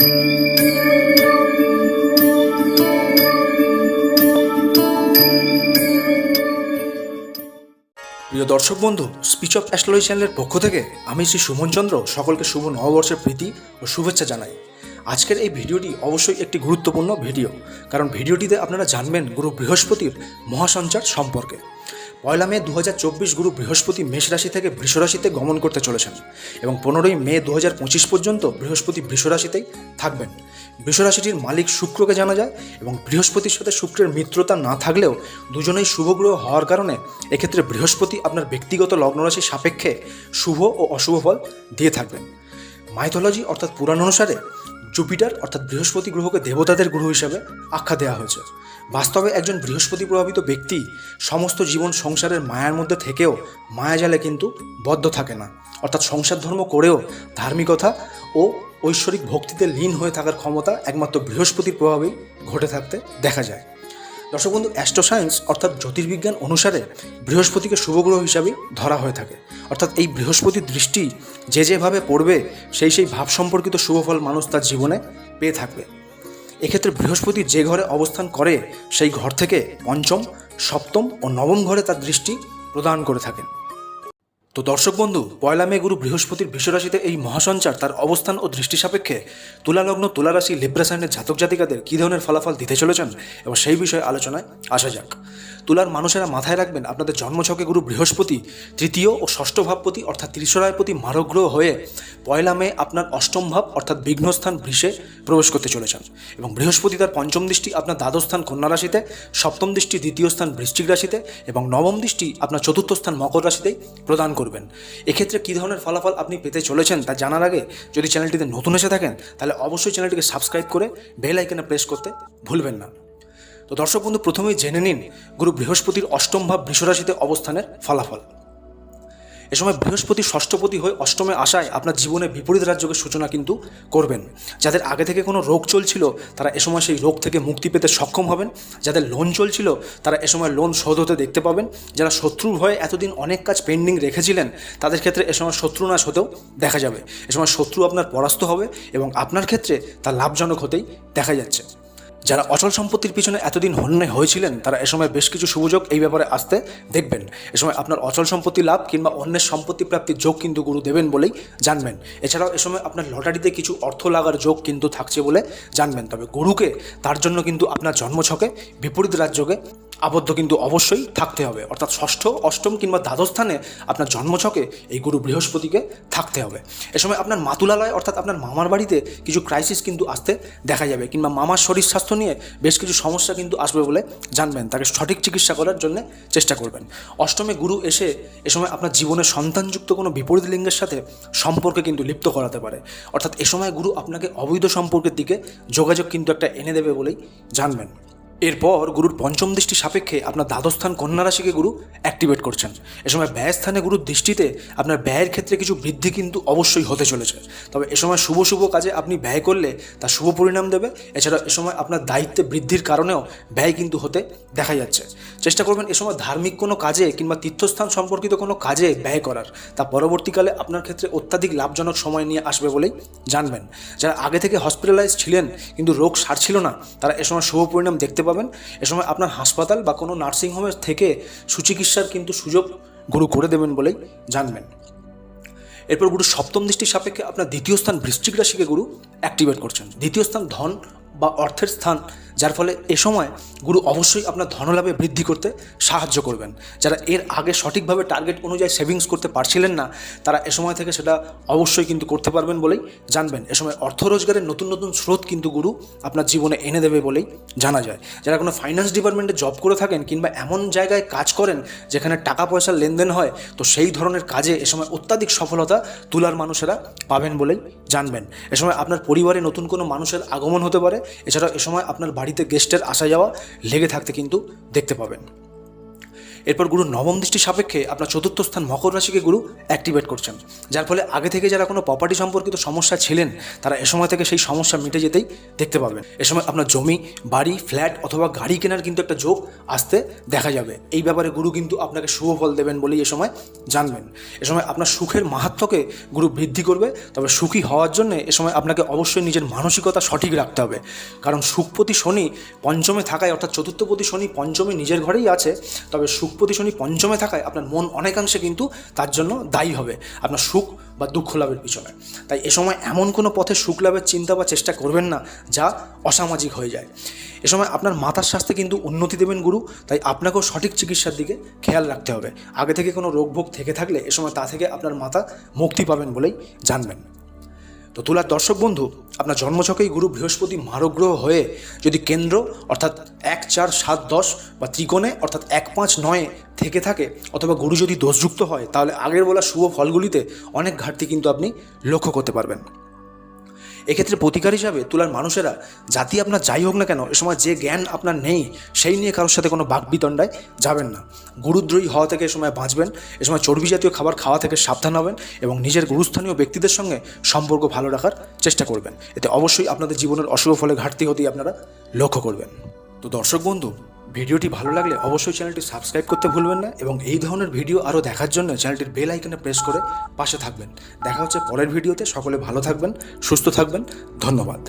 প্রিয় দর্শক বন্ধু স্পিচ অফ অ্যাস্ট্রোলজি চ্যানেলের পক্ষ থেকে আমি শ্রী সুমন চন্দ্র সকলকে শুভ নববর্ষের প্রীতি ও শুভেচ্ছা জানাই। আজকের এই ভিডিওটি অবশ্যই একটি গুরুত্বপূর্ণ ভিডিও, কারণ ভিডিওটিতে আপনারা জানবেন গুরু বৃহস্পতির মহাসঞ্চার সম্পর্কে। পয়লা মে দু হাজার চব্বিশ গুরু বৃহস্পতি মেষ রাশি থেকে বৃষরাশিতে গমন করতে চলেছেন এবং পনেরোই মে দু হাজার পঁচিশ পর্যন্ত বৃহস্পতি বৃষ রাশিতেই থাকবেন। বৃষরাশিটির মালিক শুক্রকে জানা যায় এবং বৃহস্পতির সাথে শুক্রের মিত্রতা না থাকলেও দুজনেই শুভগ্রহ হওয়ার কারণে এক্ষেত্রে বৃহস্পতি আপনার ব্যক্তিগত লগ্নরাশি সাপেক্ষে শুভ ও অশুভ ফল দিয়ে থাকবেন। মাইথোলজি অর্থাৎ পুরাণ অনুসারে জুপিটার, অর্থাৎ বৃহস্পতি গ্রহকে দেবতাদের গ্রহ হিসাবে আখ্যা দেওয়া হয়েছে। বাস্তবে একজন বৃহস্পতি প্রভাবিত ব্যক্তি সমস্ত জীবন সংসারের মায়ার মধ্যে থেকেও মায়াজালে কিন্তু বদ্ধ থাকে না। অর্থাৎ সংসার ধর্ম করেও ধার্মিকতা ও ঐশ্বরিক ভক্তিতে লীন হয়ে থাকার ক্ষমতা একমাত্র বৃহস্পতির প্রভাবেই ঘটে থাকতে দেখা যায়। দর্শক বন্ধু অ্যাস্ট্রোসায়েন্স অর্থাৎ জ্যোতির্বিজ্ঞান অনুসারে বৃহস্পতিকে শুভগ্রহ হিসাবেই ধরা হয়ে থাকে। অর্থাৎ এই বৃহস্পতির দৃষ্টি যে যেভাবে পড়বে, সেই সেই ভাব সম্পর্কিত শুভফল মানুষ তার জীবনে পেয়ে থাকবে। এক্ষেত্রে বৃহস্পতি যে ঘরে অবস্থান করে, সেই ঘর থেকে পঞ্চম, সপ্তম ও নবম ঘরে তার দৃষ্টি প্রদান করে থাকেন। তো দর্শক বন্ধু, পয়লা মে গুরু বৃহস্পতির বিশ্বরাশিতে এই মহাসঞ্চার তার অবস্থান ও দৃষ্টি সাপেক্ষে তুলালগ্ন তুলারাশি লিব্রাসায়নের জাতক জাতিকাদের কী ধরনের ফলাফল দিতে চলেছেন এবং সেই বিষয়ে আলোচনায় আসা যাক। তুলার মানুষেরা মাথায় রাখবেন, আপনাদের জন্মছকে গুরু বৃহস্পতি, তৃতীয় ও ষষ্ঠ ভাবপতি অর্থাৎ ত্রিশরায়পতি মারগ্রহ হয়ে পয়লা মে আপনার অষ্টম ভাব অর্থাৎ বিঘ্নস্থান বৃষে প্রবেশ করতে চলেছেন এবং বৃহস্পতি তার পঞ্চম দৃষ্টি আপনার দ্বাদশ স্থান কন্যা রাশিতে, সপ্তম দৃষ্টি দ্বিতীয় স্থান বৃশ্চিক রাশিতে এবং নবম দৃষ্টি আপনার চতুর্থ স্থান মকর রাশিতেই প্রদান করবেন। এক্ষেত্রে কী ধরনের ফলাফল আপনি পেতে চলেছেন তা জানার আগে যদি চ্যানেলটিতে নতুন এসে থাকেন, তাহলে অবশ্যই চ্যানেলটিকে সাবস্ক্রাইব করে বেল আইকনে প্রেস করতে ভুলবেন না। তো দর্শক বন্ধু, প্রথমেই জেনে নিন, গুরু বৃহস্পতির অষ্টম ভাব বৃষরাশিতে অবস্থানের ফলাফল। এ সময় বৃহস্পতি ষষ্ঠপতি হয়ে অষ্টমে আসায় আপনার জীবনে বিপরীত রাজ্যকে সূচনা কিন্তু করবেন। যাদের আগে থেকে কোনো রোগ চলছিল, তারা এ সময় সেই রোগ থেকে মুক্তি পেতে সক্ষম হবেন। যাদের লোন চলছিল, তারা এ সময় লোন শোধ হতে দেখতে পাবেন। যারা শত্রুর ভয়ে এতদিন অনেক কাজ পেন্ডিং রেখেছিলেন, তাদের ক্ষেত্রে এ সময় শত্রু নাশ হতেও দেখা যাবে। এ সময় শত্রু আপনার পরাস্ত হবে এবং আপনার ক্ষেত্রে তা লাভজনক হতেই দেখা যাচ্ছে। যারা অচল সম্পত্তির পিছনে এতদিন হন্যে হয়েছিলেন, তারা এ সময় বেশ কিছু সুযোগ এই ব্যাপারে আসতে দেখবেন। এ সময় আপনার অচল সম্পত্তি লাভ কিংবা অন্যের সম্পত্তি প্রাপ্তির যোগ কিন্তু গুরু দেবেন বলেই জানবেন। এছাড়াও এ সময় আপনার লটারিতে কিছু অর্থ লাগার যোগ কিন্তু থাকছে বলে জানবেন। তবে গুরুকে তার জন্য কিন্তু আপনার জন্মছকে, বিপরীত রাজ্যকে আবদ্ধ কিন্তু অবশ্যই থাকতে হবে। অর্থাৎ ষষ্ঠ, অষ্টম কিংবা দ্বাদশ স্থানে আপনার জন্মছকে এই গুরু বৃহস্পতিকে থাকতে হবে। এ সময় আপনার মাতুলালয়, অর্থাৎ আপনার মামার বাড়িতে কিছু ক্রাইসিস কিন্তু আসতে দেখা যাবে কিংবা মামার শরীর স্বাস্থ্য নিয়ে বেশ কিছু সমস্যা কিন্তু আসবে বলে জানবেন। তাকে সঠিক চিকিৎসা করার জন্য চেষ্টা করবেন। অষ্টমে গুরু এসে এ সময় আপনার জীবনে সন্তানযুক্ত কোনো বিপরীত লিঙ্গের সাথে সম্পর্কে কিন্তু লিপ্ত করাতে পারে। অর্থাৎ এ সময় গুরু আপনাকে অবৈধ সম্পর্কের দিকে যোগাযোগ কিন্তু একটা এনে দেবে বলেই জানবেন। এরপর গুরুর পঞ্চম দৃষ্টি সাপেক্ষে আপনার দ্বাদস্থান কন্যা রাশিকে গুরু অ্যাক্টিভেট করছেন। এ সময় ব্যয় স্থানে গুরুর দৃষ্টিতে আপনার ব্যয়ের ক্ষেত্রে কিছু বৃদ্ধি কিন্তু অবশ্যই হতে চলেছে। তবে এ সময় শুভ শুভ কাজে আপনি ব্যয় করলে তা শুভ পরিণাম দেবে। এছাড়া এ সময় আপনার দায়িত্বে বৃদ্ধির কারণেও ব্যয় কিন্তু হতে দেখা যাচ্ছে। চেষ্টা করবেন এ সময় ধার্মিক কোনো কাজে কিংবা তীর্থস্থান সম্পর্কিত কোনো কাজে ব্যয় করার। তা পরবর্তীকালে আপনার ক্ষেত্রে অত্যাধিক লাভজনক সময় নিয়ে আসবে বলেই জানবেন। যারা আগে থেকে হসপিটালাইজ ছিলেন কিন্তু রোগ সারছিল না, তারা এ সময় শুভ পরিণাম দেখতে পাবেন। এ সময় আপনার হাসপাতাল বা কোনো নার্সিংহোমের থেকে সুচিকিৎসার কিন্তু সুযোগ গুরু করে দেবেন বলেই জানবেন। এরপর গুরু সপ্তম দৃষ্টির সাপেক্ষে আপনার দ্বিতীয় স্থান বৃশ্চিক রাশিকে গুরু অ্যাক্টিভেট করছেন। দ্বিতীয় স্থান ধন বা অর্থের স্থান, যার ফলে এ সময় গুরু অবশ্যই আপনার ধনলাভে বৃদ্ধি করতে সাহায্য করবেন। যারা এর আগে সঠিকভাবে টার্গেট অনুযায়ী সেভিংস করতে পারছিলেন না, তারা এ সময় থেকে সেটা অবশ্যই কিন্তু করতে পারবেন বলেই জানবেন। এ সময় অর্থ রোজগারের নতুন নতুন স্রোত কিন্তু গুরু আপনার জীবনে এনে দেবে বলেই জানা যায়। যারা কোনো ফাইন্যান্স ডিপার্টমেন্টে জব করে থাকেন কিংবা এমন জায়গায় কাজ করেন যেখানে টাকা পয়সার লেনদেন হয়, তো সেই ধরনের কাজে এ সময় অত্যাধিক সফলতা তুলার মানুষেরা পাবেন বলেই জানবেন। এ সময় আপনার পরিবারে নতুন কোনো মানুষের আগমন হতে পারে এছাড়াও এ সময় আপনার বাড়িতে গেস্টের আসা যাওয়া লেগে থাকতে কিন্তু দেখতে পাবেন। এরপর গুরু নবম দৃষ্টি সাপেক্ষে আপনার চতুর্থ স্থান মকর রাশিকে গুরু অ্যাক্টিভেট করছেন। যার ফলে আগে থেকে যারা কোনো প্রপার্টি সম্পর্কিত সমস্যা ছিলেন, তারা এ সময় থেকে সেই সমস্যা মিটে যেতেই দেখতে পাবেন এ সময় আপনার জমি, বাড়ি ফ্ল্যাট অথবা গাড়ি কেনার কিন্তু একটা যোগ আসতে দেখা যাবে। এই ব্যাপারে গুরু কিন্তু আপনাকে শুভ ফল দেবেন বলেই এ সময় জানবেন। এ সময় আপনার সুখের মাহাত্ম্যকে গুরু বৃদ্ধি করবে, তবে সুখী হওয়ার জন্য এ সময় আপনাকে অবশ্যই নিজের মানসিকতা সঠিক রাখতে হবে। কারণ সুখপতি শনি পঞ্চমে থাকায়, অর্থাৎ চতুর্থপতি শনি পঞ্চমে নিজের ঘরেই আছে, তবে সুখপতি শনি পঞ্চমে থাকায় আপনার মন অনেকাংশে কিন্তু তার জন্য দায়ী হবে, আপনার সুখ বা দুঃখ লাভের পিছনে। তাই এ সময় এমন কোনো পথে সুখ লাভের চিন্তা বা চেষ্টা করবেন না, যা অসামাজিক হয়ে যায়। এ সময় আপনার মাথার স্বাস্থ্যে কিন্তু উন্নতি দেবেন গুরু, তাই আপনাকেও সঠিক চিকিৎসার দিকে খেয়াল রাখতে হবে। আগে থেকে কোনো রোগ ভোগ থেকে থাকলে এ সময় তা থেকে আপনার মাথা মুক্তি পাবেন বলেই জানবেন। তো তুলার দর্শক বন্ধু, আপনার জন্মছকেই গুরু বৃহস্পতি মারগ্রহ হয়ে যদি কেন্দ্র অর্থাৎ এক চার সাত দশ বা ত্রিকোণে অর্থাৎ এক পাঁচ নয়ে থেকে থাকে অথবা গুরু যদি দোষযুক্ত হয়, তাহলে আগের বলা শুভ ফলগুলিতে অনেক ঘাটতি কিন্তু আপনি লক্ষ্য করতে পারবেন। এক্ষেত্রে প্রতিকার হিসাবে তুলার মানুষেরা, জাতি আপনার যাই হোক না কেন, এ সময় যে জ্ঞান আপনার নেই, সেই নিয়ে কারোর সাথে কোনো বাকবিতণ্ডায় যাবেন না। গুরুদ্রোহী হওয়া থেকে এ সময় বাঁচবেন, এ সময় চর্বি জাতীয় খাবার খাওয়া থেকে সাবধান হবেন এবং নিজের গুরুস্থানীয় ব্যক্তিদের সঙ্গে সম্পর্ক ভালো রাখার চেষ্টা করবেন। এতে অবশ্যই আপনাদের জীবনের অশুভ ফলে ঘাটতি হতেই আপনারা লক্ষ্য করবেন। তো দর্শক বন্ধু ভিডিওটি ভালো লাগলে অবশ্যই চ্যানেলটি সাবস্ক্রাইব করতে ভুলবেন না এবং এই ধরনের ভিডিও আরও দেখার জন্য চ্যানেলটির বেল আইকনে প্রেস করে পাশে থাকবেন। দেখা হচ্ছে পরের ভিডিওতে। সকলে ভালো থাকবেন, সুস্থ থাকবেন। ধন্যবাদ।